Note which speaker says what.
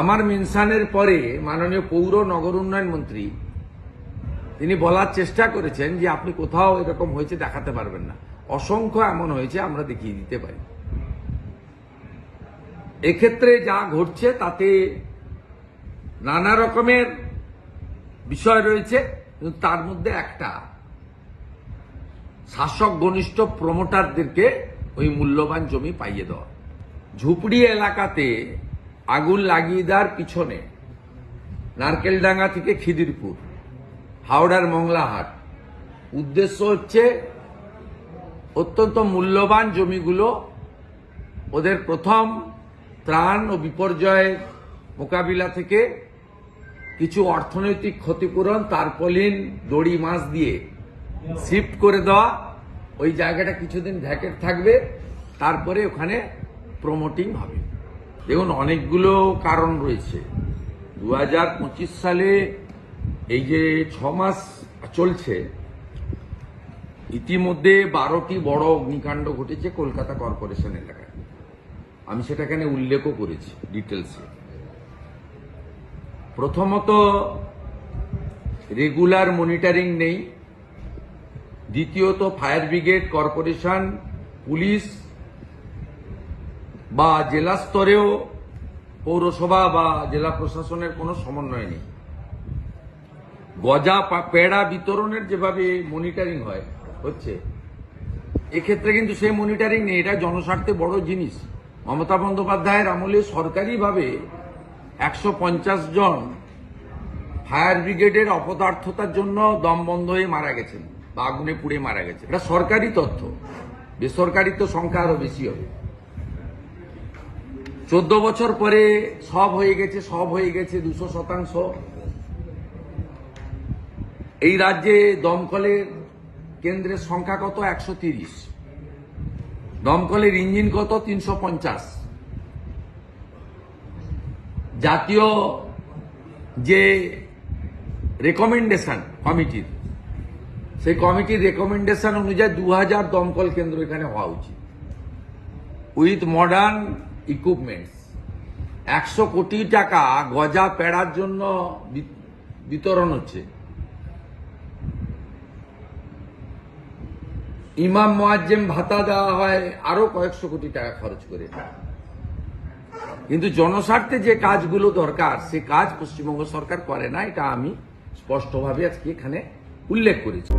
Speaker 1: আমার মেনশানের পরে মাননীয় পৌর নগর উন্নয়ন মন্ত্রী, তিনি বলার চেষ্টা করেছেন যে আপনি কোথাও এরকম হয়েছে দেখাতে পারবেন না। অসংখ্য এমন হয়েছে, আমরা দেখিয়ে দিতে পারি। এক্ষেত্রে যা ঘটছে, তাতে নানা রকমের বিষয় রয়েছে, কিন্তু তার মধ্যে একটা। শাসক ঘনিষ্ঠ প্রমোটারদেরকে ওই মূল্যবান জমি পাইয়ে দেওয়া। ঝুপড়ি এলাকাতে আগুন লাগিয়ে দেওয়ার পিছনে, নারকেলডাঙ্গা থেকে খিদিরপুর, হাওড়ার মংলাহাট। উদ্দেশ্য হচ্ছে, অত্যন্ত মূল্যবান জমিগুলো, ওদের প্রথম ত্রাণ ও বিপর্যয়ের মোকাবিলা থেকে কিছু অর্থনৈতিক ক্ষতিপূরণ তারপলিন দড়ি মাছ দিয়ে শিফট করে দেওয়া। ওই জায়গাটা কিছুদিন ভ্যাকেট থাকবে, তারপরে ওখানে প্রমোটিং হবে। দেখুন, অনেকগুলো কারণ রয়েছে। দু হাজার পঁচিশ সালে এই যে ছ মাস চলছে, ইতিমধ্যে বারোটি বড় অগ্নিকাণ্ড ঘটেছে কলকাতা কর্পোরেশন এলাকায়। আমি সেটা এখানে উল্লেখও করেছি ডিটেলসে। প্রথমত, রেগুলার মনিটরিং নেই। দ্বিতীয়ত, ফায়ার ব্রিগেড কর্পোরেশন, পুলিশ বা জেলা স্তরেও পৌরসভা বা জেলা প্রশাসনের কোনো সমন্বয় নেই। গজা পেড়া বিতরণের যেভাবে মনিটরিং হয়, হচ্ছে, এক্ষেত্রে কিন্তু সেই মনিটরিং নেই। এটা জনস্বার্থে বড় জিনিস। মমতা বন্দ্যোপাধ্যায়ের আমলে সরকারিভাবে একশো পঞ্চাশ জন ফায়ার ব্রিগেডের অপদার্থতার জন্য দম বন্ধ হয়ে মারা গেছেন বা আগুনে পুড়ে মারা গেছে এটা সরকারি তথ্য। বেসরকারি তো সংখ্যা আরও বেশি হবে। চোদ্দ বছর পরে সব হয়ে গেছে, সব হয়ে গেছে, দুশো শতাংশ। এই রাজ্যে দমকলের কেন্দ্রের সংখ্যা কত? একশো তিরিশ। দমকলের ইঞ্জিন কত? তিনশো পঞ্চাশ। জাতীয় যে রেকমেন্ডেশন কমিটির, সেই কমিটির রেকমেন্ডেশন অনুযায়ী দু হাজার দমকল কেন্দ্র এখানে হওয়া উচিত। উইথ মডার্ন ইকুইপমেন্টস একশো কোটি টাকা গজা পেড়ার জন্য বিতরণ হচ্ছে। ইমাম মোয়াজ্জেম ভাতা দেওয়া হয় আরও কয়েকশো কোটি টাকা খরচ করে। কিন্তু জনস্বার্থে যে কাজগুলো দরকার, সে কাজ পশ্চিমবঙ্গ সরকার করে না, এটা আমি স্পষ্টভাবে আজকে এখানে উল্লেখ করেছি।